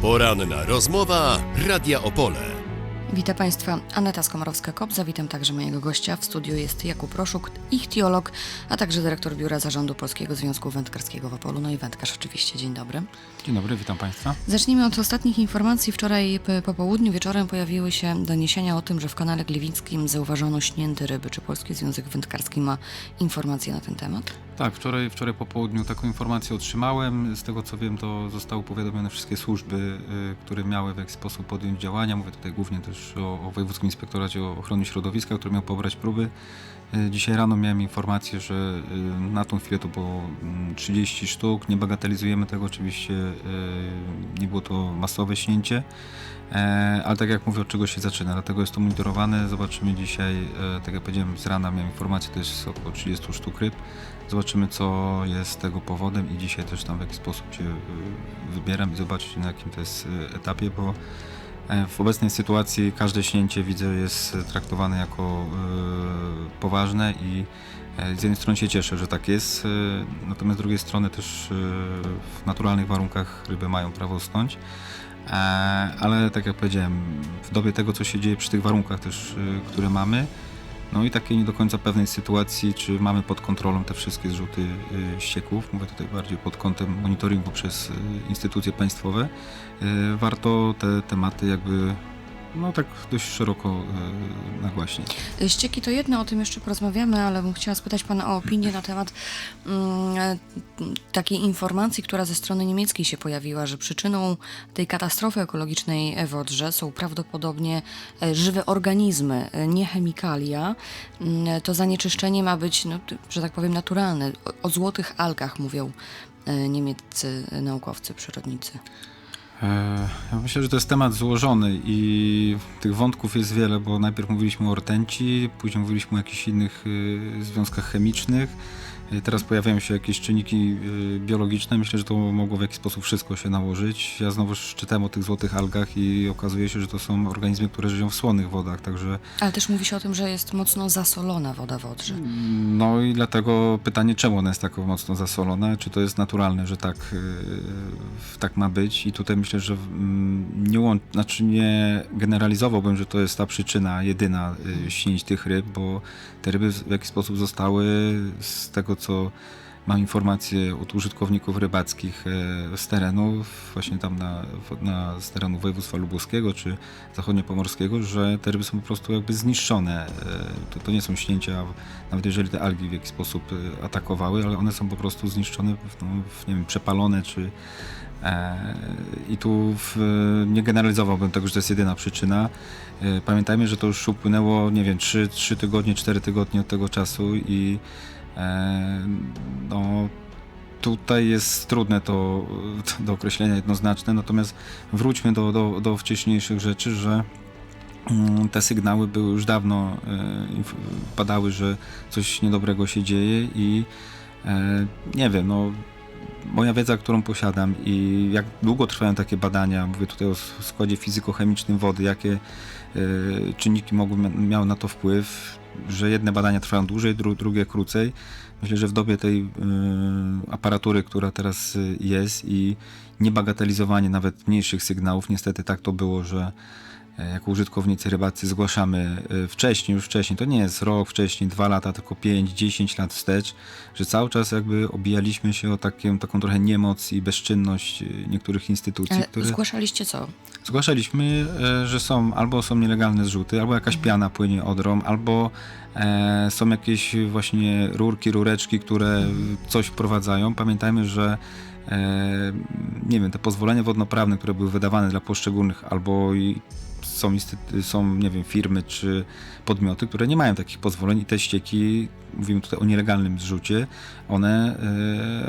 Poranna rozmowa Radia Opole. Witam Państwa, Aneta Skomorowska-Kobza. Witam także mojego gościa. W studiu jest Jakub Proszuk, ichtiolog, a także dyrektor Biura Zarządu Polskiego Związku Wędkarskiego w Opolu. No i wędkarz oczywiście. Dzień dobry. Dzień dobry, witam Państwa. Zacznijmy od ostatnich informacji. Wczoraj po południu wieczorem pojawiły się doniesienia o tym, że w kanale Gliwickim zauważono śnięte ryby. Czy Polski Związek Wędkarski ma informacje na ten temat? Tak, wczoraj, wczoraj po południu taką informację otrzymałem. Z tego co wiem, to zostały powiadomione wszystkie służby, y, które miały w jakiś sposób podjąć działania. Mówię tutaj głównie też o, o Wojewódzkim Inspektoracie Ochrony Środowiska, który miał pobrać próby. Y, Dzisiaj rano miałem informację, że y, na tą chwilę to było mm, 30 sztuk. Nie bagatelizujemy tego, oczywiście y, nie było to masowe śnięcie. E, Ale tak jak mówię, od czego się zaczyna, dlatego jest to monitorowane. Zobaczymy dzisiaj, e, tak jak powiedziałem, z rana miałem informację, to jest około 30 sztuk ryb. Zobaczymy, co jest tego powodem i dzisiaj też tam w jakiś sposób się wybieram i zobaczyć na jakim to jest etapie, bo e, w obecnej sytuacji każde śnięcie widzę jest traktowane jako y, poważne i e, z jednej strony się cieszę, że tak jest, natomiast z drugiej strony też w naturalnych warunkach ryby mają prawo snąć. E, Ale tak jak powiedziałem, w dobie tego, co się dzieje przy tych warunkach też, które mamy, no i takiej nie do końca pewnej sytuacji, czy mamy pod kontrolą te wszystkie zrzuty y, ścieków, mówię tutaj bardziej pod kątem monitoringu przez y, instytucje państwowe, y, warto te tematy jakby no tak dość szeroko y, nagłaśnić. Ścieki to jedno, o tym jeszcze porozmawiamy, ale bym chciała spytać Pana o opinię na temat mm, e, takiej informacji, która ze strony niemieckiej się pojawiła, że przyczyną tej katastrofy ekologicznej w Odrze są prawdopodobnie e, żywe organizmy, e, nie chemikalia. Mm, To zanieczyszczenie ma być, no, że tak powiem, naturalne. O, o złotych algach mówią e, niemieccy naukowcy, przyrodnicy. E, Ja myślę, że to jest temat złożony i tych wątków jest wiele, bo najpierw mówiliśmy o rtęci, później mówiliśmy o jakichś innych y, związkach chemicznych. Y, Teraz pojawiają się jakieś czynniki y, biologiczne. Myślę, że to mogło w jakiś sposób wszystko się nałożyć. Ja znowu czytałem o tych złotych algach i okazuje się, że to są organizmy, które żyją w słonych wodach, także Ale też mówi się o tym, że jest mocno zasolona woda w Odrze. no i dlatego pytanie, czemu ona jest tak mocno zasolona? Czy to jest naturalne, że tak, yy, tak ma być? I tutaj myślę, że mm, nie, łącz, znaczy nie generalizowałbym, że to jest ta przyczyna jedyna śnięć tych ryb, bo te ryby w jakiś sposób zostały z tego, co mam informacje od użytkowników rybackich e, z terenu, właśnie tam na, na, z terenu województwa lubuskiego czy zachodniopomorskiego, że te ryby są po prostu jakby zniszczone. E, To, to nie są śnięcia, nawet jeżeli te algi w jakiś sposób e, atakowały, ale one są po prostu zniszczone, no, nie wiem, przepalone czy I tu w, nie generalizowałbym tego, że to jest jedyna przyczyna. Pamiętajmy, że to już upłynęło, nie wiem, 3, 3 tygodnie, 4 tygodnie od tego czasu i no, tutaj jest trudne to do określenia jednoznaczne, natomiast wróćmy do, do, do wcześniejszych rzeczy, że mm, te sygnały były już dawno e, padały, że coś niedobrego się dzieje i e, nie wiem, no moja wiedza, którą posiadam i jak długo trwają takie badania, mówię tutaj o składzie fizykochemicznym wody, jakie e, czynniki mogły, mia- miały na to wpływ, że jedne badania trwają dłużej, dru, drugie krócej. Myślę, że w dobie tej e, aparatury, która teraz e, jest i niebagatelizowanie nawet mniejszych sygnałów, niestety tak to było, że jako użytkownicy rybacy zgłaszamy e, wcześniej, już wcześniej, to nie jest rok wcześniej, dwa lata, tylko 5, 10 lat wstecz, że cały czas jakby obijaliśmy się o taką, taką trochę niemoc i bezczynność e, niektórych instytucji, Ale które zgłaszaliście co? zgłaszaliśmy, e, że są albo są nielegalne zrzuty, albo jakaś piana płynie odrą, albo e, są jakieś właśnie rurki, rureczki, które coś wprowadzają. Pamiętajmy, że e, nie wiem, te pozwolenia wodnoprawne, które były wydawane dla poszczególnych albo i są, są, nie wiem, firmy czy podmioty, które nie mają takich pozwoleń i te ścieki, mówimy tutaj o nielegalnym zrzucie, one,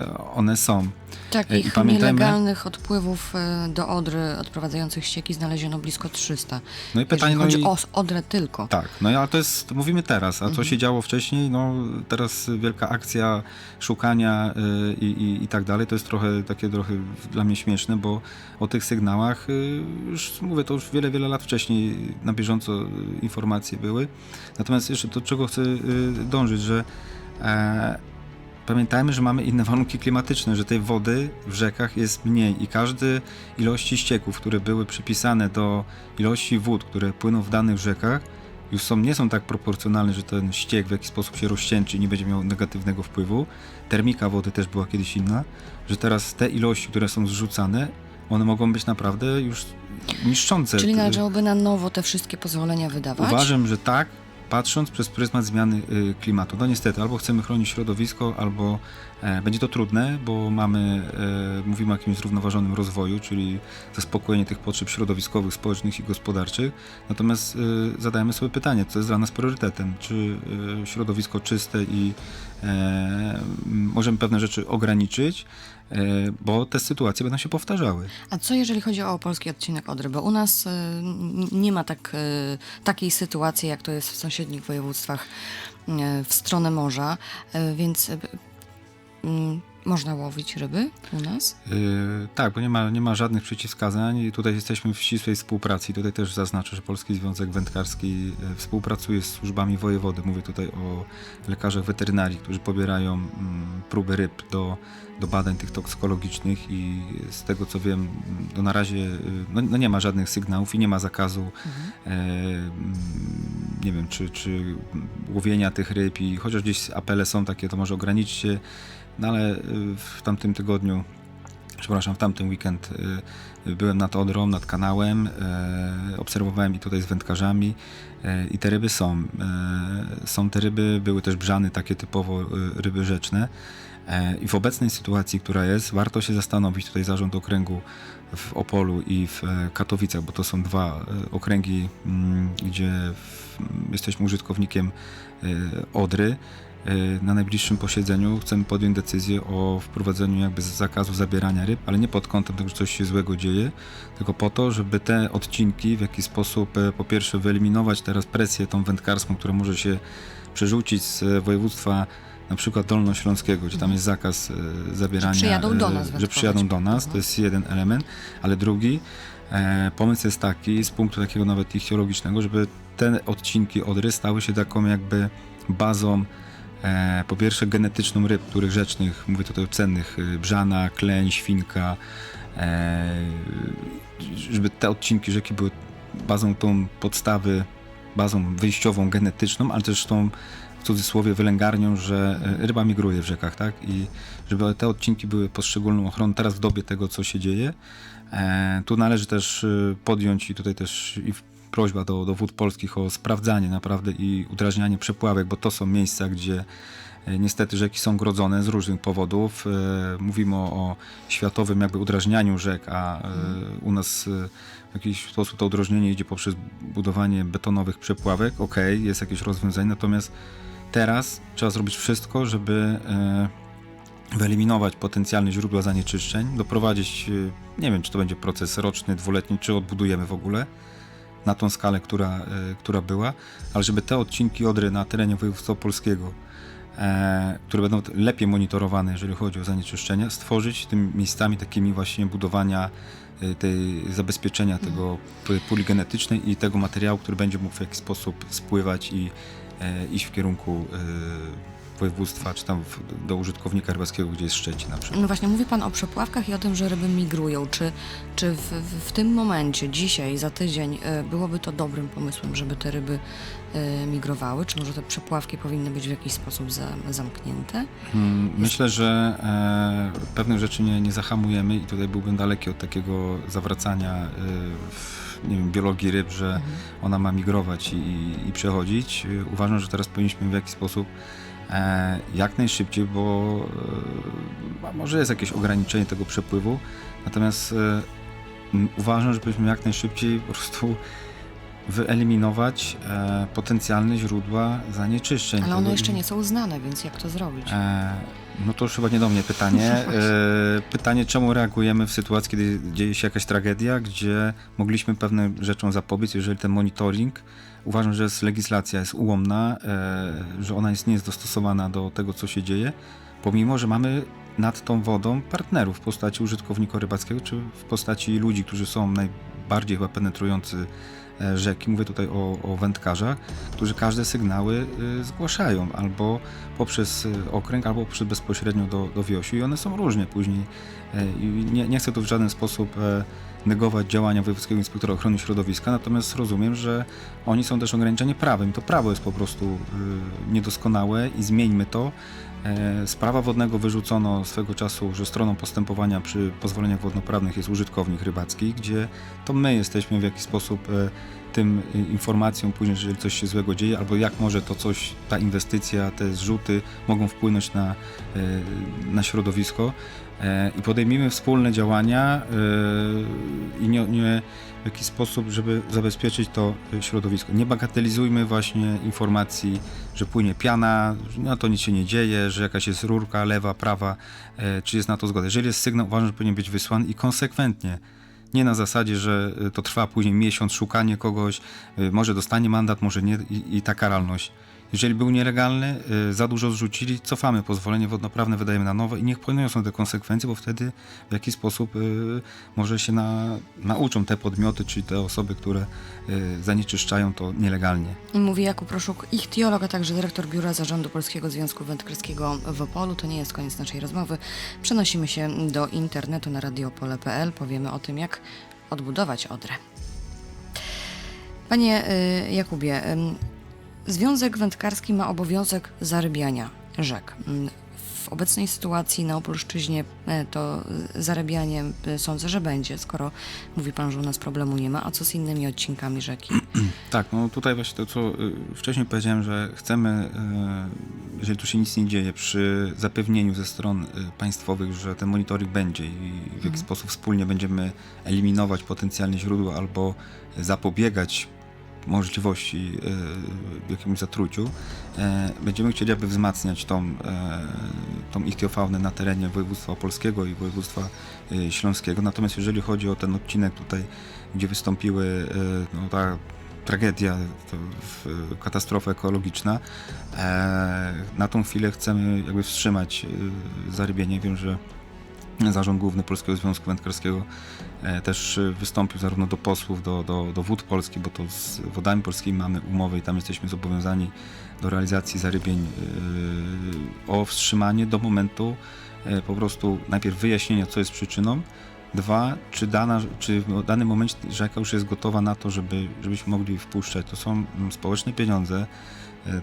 e, one są. Takich I pamiętajmy- nielegalnych odpływów e, do Odry odprowadzających ścieki znaleziono blisko 300. No i pytanie, Jeżeli chodzi no i... o Odrę tylko. Tak, no ale to jest, to mówimy teraz, a co Mhm. się działo wcześniej, no teraz wielka akcja szukania i, i, i tak dalej, to jest trochę takie trochę dla mnie śmieszne, bo o tych sygnałach już mówię, to już wiele, wiele lat wcześniej na bieżąco informacje były. Natomiast jeszcze do czego chcę y, dążyć, że e, pamiętajmy, że mamy inne warunki klimatyczne, że tej wody w rzekach jest mniej i każde ilości ścieków, które były przypisane do ilości wód, które płyną w danych rzekach, już są, nie są tak proporcjonalne, że ten ściek w jakiś sposób się rozścięczy i nie będzie miał negatywnego wpływu. Termika wody też była kiedyś inna, że teraz te ilości, które są zrzucane, one mogą być naprawdę już niszczące. Czyli należałoby na nowo te wszystkie pozwolenia wydawać? Uważam, że tak, patrząc przez pryzmat zmiany y, klimatu. No niestety, albo chcemy chronić środowisko, albo będzie to trudne, bo mamy, e, mówimy o jakimś zrównoważonym rozwoju, czyli zaspokojenie tych potrzeb środowiskowych, społecznych i gospodarczych. Natomiast y, zadajemy sobie pytanie, co jest dla nas priorytetem? Czy środowisko czyste i e, możemy pewne rzeczy ograniczyć, e, bo te sytuacje będą się powtarzały. A co jeżeli chodzi o polski odcinek Odry? Bo u nas nie ma tak, takiej sytuacji, jak to jest w sąsiednich województwach w stronę morza, więc y, y, można łowić ryby u nas? Yy, tak, bo nie ma, nie ma żadnych przeciwwskazań i tutaj jesteśmy w ścisłej współpracy. I tutaj też zaznaczę, że Polski Związek Wędkarski yy, współpracuje z służbami wojewody. Mówię tutaj o lekarzach weterynarii, którzy pobierają mm, próby ryb do, do badań tych toksykologicznych i z tego co wiem, mm, no na razie yy, no, no nie ma żadnych sygnałów i nie ma zakazu e, mm, nie wiem, czy, czy łowienia tych ryb i chociaż gdzieś apele są takie, to może ograniczcie, no ale y, w tamtym tygodniu, przepraszam, w tamtym weekend y, byłem nad Odrą, nad kanałem, e, obserwowałem i tutaj z wędkarzami i te ryby są. Są te ryby, były też brzany, takie typowo y, ryby rzeczne. I w obecnej sytuacji, która jest, warto się zastanowić, tutaj zarząd okręgu w Opolu i w e, Katowicach, bo to są dwa e, okręgi, mm, gdzie jesteśmy użytkownikiem e, Odry. E, Na najbliższym posiedzeniu chcemy podjąć decyzję o wprowadzeniu jakby zakazu zabierania ryb, ale nie pod kątem tego, że coś się złego dzieje, tylko po to, żeby te odcinki w jakiś sposób e, po pierwsze wyeliminować teraz presję tą wędkarską, która może się przerzucić z e, województwa na przykład Dolnośląskiego, gdzie tam jest zakaz zabierania, Że przyjadą do nas że przyjadą do nas, to Mhm. jest jeden element, ale drugi pomysł jest taki, z punktu takiego nawet ichtiologicznego, żeby te odcinki Odry stały się taką jakby bazą po pierwsze genetyczną ryb, których rzecznych, mówię tutaj o cennych, y, brzana, kleń, świnka, e, żeby te odcinki rzeki były bazą tą podstawy, bazą wyjściową genetyczną, ale też tą w cudzysłowie wylęgarnią, że e, ryba migruje w rzekach, tak? I żeby te odcinki były pod szczególną ochroną teraz w dobie tego, co się dzieje. E, tu należy też e, podjąć i tutaj też i prośba do, do wód polskich o sprawdzanie naprawdę i udrażnianie przepławek, bo to są miejsca, gdzie e, niestety rzeki są grodzone z różnych powodów. E, Mówimy o, o światowym jakby udrażnianiu rzek, a e, u nas w jakiś sposób to udrożnienie idzie poprzez budowanie betonowych przepławek. Okej, jest jakieś rozwiązanie, natomiast teraz trzeba zrobić wszystko, żeby wyeliminować potencjalne źródła zanieczyszczeń, doprowadzić, nie wiem czy to będzie proces roczny, dwuletni, czy odbudujemy w ogóle na tą skalę, która, e, która była, ale żeby te odcinki Odry na terenie województwa polskiego, e, które będą lepiej monitorowane, jeżeli chodzi o zanieczyszczenia, stworzyć tymi miejscami takimi właśnie budowania e, tej zabezpieczenia tego p- puli genetycznej i tego materiału, który będzie mógł w jakiś sposób spływać i iść w kierunku województwa, czy tam w, do użytkownika rybackiego, gdzie jest Szczecin na przykład. No właśnie, mówi Pan o przepławkach i o tym, że ryby migrują. Czy, czy w, w, tym momencie, dzisiaj, za tydzień, y, byłoby to dobrym pomysłem, żeby te ryby y, migrowały? Czy może te przepławki powinny być w jakiś sposób za, zamknięte? Mm, Myślę, że e, pewnych rzeczy nie, nie zahamujemy i tutaj byłbym daleki od takiego zawracania e, w, nie wiem, biologii ryb, że ona ma migrować i, i, i przechodzić. E, Uważam, że teraz powinniśmy w jakiś sposób e, jak najszybciej, bo e, może jest jakieś ograniczenie tego przepływu, natomiast e, uważam, żebyśmy jak najszybciej po prostu wyeliminować e, potencjalne źródła zanieczyszczeń. Ale one jeszcze nie są znane, więc jak to zrobić? E, no to już chyba nie do mnie pytanie. E, pytanie, czemu reagujemy w sytuacji, kiedy dzieje się jakaś tragedia, gdzie mogliśmy pewnym rzeczom zapobiec, jeżeli ten monitoring, uważam, że jest, legislacja jest ułomna, e, że ona jest, nie jest dostosowana do tego, co się dzieje, pomimo, że mamy nad tą wodą partnerów w postaci użytkownika rybackiego, czy w postaci ludzi, którzy są najbardziej chyba penetrujący e, rzeki, mówię tutaj o, o wędkarzach, którzy każde sygnały y, zgłaszają albo poprzez okręg, albo poprzez bezpośrednio do, do wiosi i one są różnie później. E, I nie, nie chcę tu w żaden sposób e, negować działania Wojewódzkiego Inspektora Ochrony Środowiska, natomiast rozumiem, że oni są też ograniczeni prawem. To prawo jest po prostu y, niedoskonałe i zmieńmy to. E, Z prawa wodnego wyrzucono swego czasu, że stroną postępowania przy pozwoleniach wodnoprawnych jest użytkownik rybacki, gdzie to my jesteśmy w jakiś sposób e, tym e, informacją później, jeżeli coś się złego dzieje, albo jak może to coś, ta inwestycja, te zrzuty mogą wpłynąć na, e, na środowisko. E, I podejmijmy wspólne działania e, i nie, nie jakiś sposób, żeby zabezpieczyć to e, środowisko. Nie bagatelizujmy właśnie informacji, że płynie piana, że no to nic się nie dzieje, że jakaś jest rurka lewa, prawa, e, czy jest na to zgoda. Jeżeli jest sygnał, uważam, że powinien być wysłany i konsekwentnie. Nie na zasadzie, że e, to trwa później miesiąc, szukanie kogoś, e, może dostanie mandat, może nie i, i ta karalność. Jeżeli był nielegalny, y, za dużo zrzucili, cofamy pozwolenie wodnoprawne, wydajemy na nowe i niech poniosą te konsekwencje, bo wtedy w jakiś sposób y, może się na, nauczą te podmioty, czyli te osoby, które y, zanieczyszczają to nielegalnie. Mówi Jakub Proszuk, ichtiolog, a także dyrektor Biura Zarządu Polskiego Związku Wędkarskiego w Opolu. To nie jest koniec naszej rozmowy. Przenosimy się do internetu na radiopole.pl. Powiemy o tym, jak odbudować Odrę. Panie Jakubie, Związek Wędkarski ma obowiązek zarybiania rzek. Ym, W obecnej sytuacji na Opolszczyźnie e, to zarybianie y, sądzę, że będzie, skoro mówi Pan, że u nas problemu nie ma. A co z innymi odcinkami rzeki? Tak, no tutaj właśnie to, co y, wcześniej powiedziałem, że chcemy, y, jeżeli tu się nic nie dzieje, przy zapewnieniu ze stron y, państwowych, że ten monitoring będzie i w jaki sposób wspólnie będziemy eliminować potencjalne źródła albo zapobiegać możliwości y, jakiemuś zatruciu, e, będziemy chcieli aby wzmacniać tą, e, tą ichtiofaunę na terenie województwa opolskiego i województwa śląskiego. Natomiast jeżeli chodzi o ten odcinek tutaj, gdzie wystąpiły no, ta tragedia, w, katastrofa ekologiczna. E, na tą chwilę chcemy jakby wstrzymać e, zarybienie. Wiem, że Zarząd Główny Polskiego Związku Wędkarskiego e, też e, wystąpił zarówno do posłów, do, do, do wód polskich, bo to z wodami polskimi mamy umowę i tam jesteśmy zobowiązani do realizacji zarybień e, o wstrzymanie do momentu po prostu najpierw wyjaśnienia, co jest przyczyną, Dwa, czy, dana, czy w danym momencie rzeka już jest gotowa na to, żeby, żebyśmy mogli wpuszczać. To są mm, społeczne pieniądze,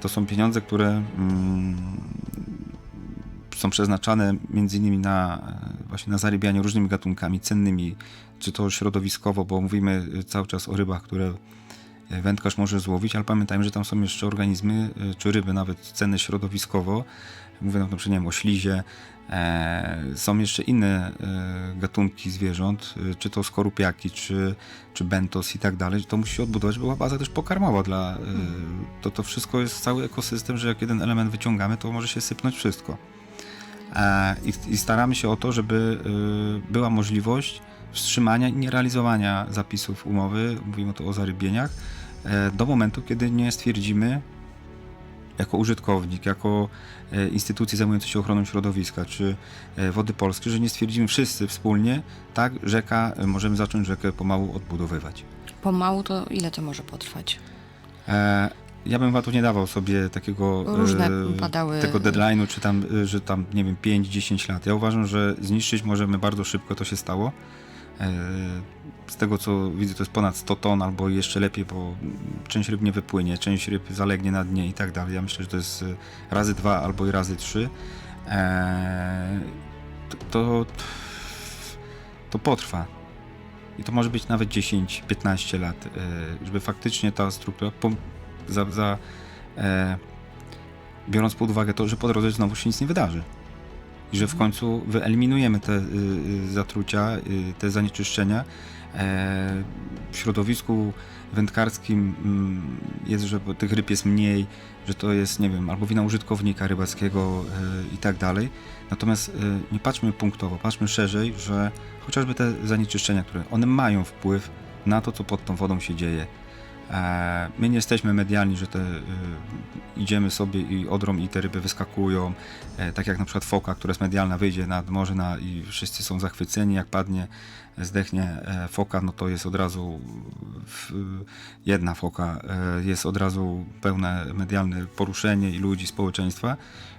to są pieniądze, które mm, są przeznaczane między innymi na, e, właśnie na zarybianie różnymi gatunkami cennymi, czy to środowiskowo, bo mówimy e, cały czas o rybach, które e, wędkarz może złowić, ale pamiętajmy, że tam są jeszcze organizmy, czy ryby nawet cenne środowiskowo. Mówię na przykład nie wiem, o ślizie. Są jeszcze inne gatunki zwierząt, czy to skorupiaki, czy, czy bentos i tak dalej. To musi się odbudować, była baza też pokarmowa dla... E, to, to wszystko jest cały ekosystem, że jak jeden element wyciągamy, to może się sypnąć wszystko. E, i, I staramy się o to, żeby e, była możliwość wstrzymania i nierealizowania zapisów umowy, mówimy tu o zarybieniach, e, do momentu, kiedy nie stwierdzimy jako użytkownik, jako e, instytucji zajmującej się ochroną środowiska, czy Wody Polskie, że nie stwierdzimy wszyscy wspólnie, tak, rzeka, możemy zacząć rzekę pomału odbudowywać. Pomału to ile to może potrwać? E, ja bym tu nie dawał sobie takiego Różne e, padały- tego deadline'u, czy tam, e, że tam, nie wiem, 5-10 lat. Ja uważam, że zniszczyć możemy bardzo szybko, to się stało. E, Z tego co widzę, to jest ponad 100 ton, albo jeszcze lepiej, bo część ryb nie wypłynie, część ryb zalegnie na dnie i tak dalej. Ja myślę, że to jest razy dwa albo i razy trzy. To, to, potrwa. I to może być nawet 10-15 lat, żeby faktycznie ta struktura, za, za, e, biorąc pod uwagę to, że po drodze znowu się nic nie wydarzy. I że w końcu wyeliminujemy te y, y, zatrucia, y, te zanieczyszczenia. E, w środowisku wędkarskim mm, jest, że tych ryb jest mniej, że to jest, nie wiem, albo wina użytkownika rybackiego y, i tak dalej. Natomiast y, nie patrzmy punktowo, patrzmy szerzej, że chociażby te zanieczyszczenia, które one mają wpływ na to, co pod tą wodą się dzieje. E, My nie jesteśmy medialni, że te, y, idziemy sobie i odrą i te ryby wyskakują, e, tak jak na przykład foka, która jest medialna, wyjdzie nad morze na, i wszyscy są zachwyceni, jak padnie, zdechnie e, foka, no to jest od razu w, jedna foka, e, jest od razu pełne medialne poruszenie i ludzi, społeczeństwa.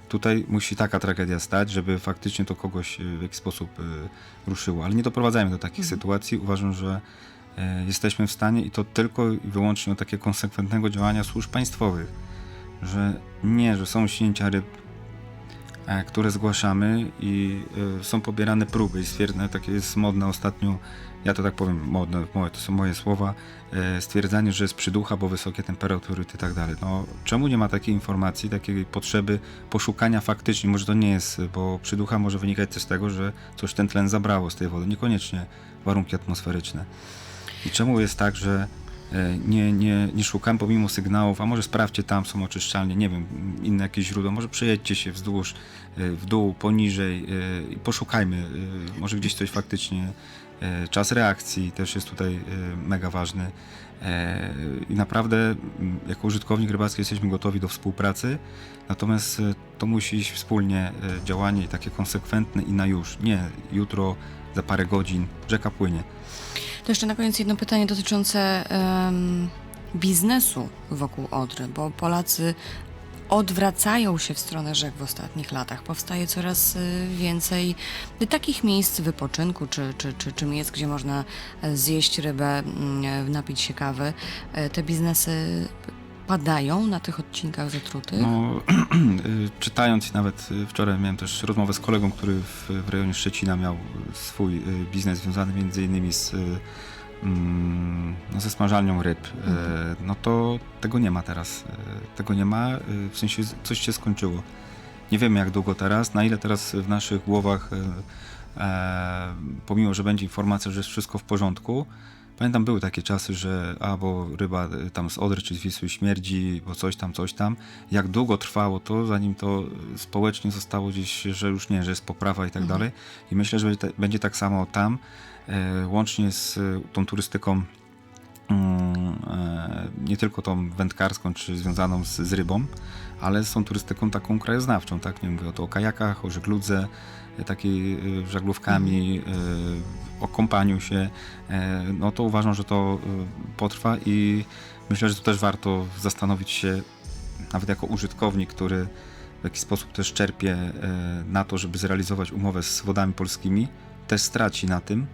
Tutaj musi taka tragedia stać, żeby faktycznie to kogoś w jakiś sposób y, ruszyło. Ale nie doprowadzajmy do takich sytuacji. Uważam, że e, jesteśmy w stanie i to tylko i wyłącznie od takiego konsekwentnego działania służb państwowych, że nie, że są śnięcia ryb, e, które zgłaszamy i e, są pobierane próby i stwierdzone, takie jest modne ostatnio, ja to tak powiem, modne, to są moje słowa, e, stwierdzanie, że jest przyducha, bo wysokie temperatury i tak dalej. No, czemu nie ma takiej informacji, takiej potrzeby poszukania faktycznie, może to nie jest, bo przyducha może wynikać też z tego, że coś ten tlen zabrało z tej wody, niekoniecznie warunki atmosferyczne. I czemu jest tak, że e, nie, nie, nie szukam pomimo sygnałów, a może sprawdźcie tam, są oczyszczalnie, nie wiem, inne jakieś źródła, może przejedźcie się wzdłuż, e, w dół, poniżej e, i poszukajmy, może gdzieś coś faktycznie, czas reakcji też jest tutaj mega ważny. I naprawdę jako użytkownik rybacki jesteśmy gotowi do współpracy, natomiast to musi iść wspólnie działanie takie konsekwentne i na już, nie jutro, za parę godzin, rzeka płynie. To jeszcze na koniec jedno pytanie dotyczące em, biznesu wokół Odry, bo Polacy odwracają się w stronę rzek w ostatnich latach. Powstaje coraz y, więcej takich miejsc wypoczynku, czy, czy, czy, czy miejsc, gdzie można e, zjeść rybę, mm, napić się kawy. E, Te biznesy padają na tych odcinkach zatruty. No, y, czytając i nawet y, wczoraj miałem też rozmowę z kolegą, który w, w rejonie Szczecina miał swój y, biznes związany między innymi z, mm, no, ze smażalnią ryb. Y, No to tego nie ma teraz. Tego nie ma, w sensie coś się skończyło. Nie wiemy jak długo teraz, na ile teraz w naszych głowach, e, pomimo, że będzie informacja, że jest wszystko w porządku, Pamiętam, były takie czasy, że a, bo ryba y, tam z Odry czy z Wisły śmierdzi, bo coś tam, coś tam. Jak długo trwało to, zanim to y, społecznie zostało gdzieś, że już nie, że jest poprawa i tak dalej. I myślę, że będzie, tak samo tam, e, łącznie z tą turystyką e, nie tylko tą wędkarską czy związaną z, z rybą, ale z tą turystyką taką krajoznawczą, tak? Nie mówię o, to o kajakach, o żegludze, e, takiej e, żaglówkami, e, o kąpaniu się, e, no to uważam, że to e, potrwa i myślę, że tu też warto zastanowić się, nawet jako użytkownik, który w jakiś sposób też czerpie e, na to, żeby zrealizować umowę z wodami polskimi, też straci na tym,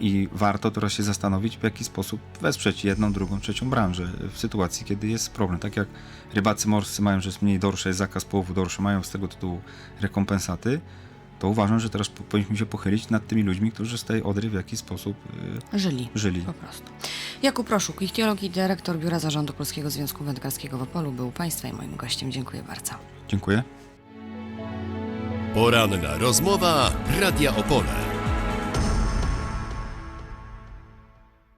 i warto teraz się zastanowić, w jaki sposób wesprzeć jedną, drugą, trzecią branżę w sytuacji, kiedy jest problem. Tak jak rybacy morscy mają, że jest mniej dorsze, jest zakaz połowu dorsze, mają z tego tytułu rekompensaty, to uważam, że teraz po- powinniśmy się pochylić nad tymi ludźmi, którzy z tej odry w jakiś sposób y, Żyli. żyli. Po prostu. Jakub Proszuk, ichtiolog i dyrektor Biura Zarządu Polskiego Związku Wędkarskiego w Opolu był Państwa i moim gościem. Dziękuję bardzo. Dziękuję. Poranna rozmowa Radia Opole.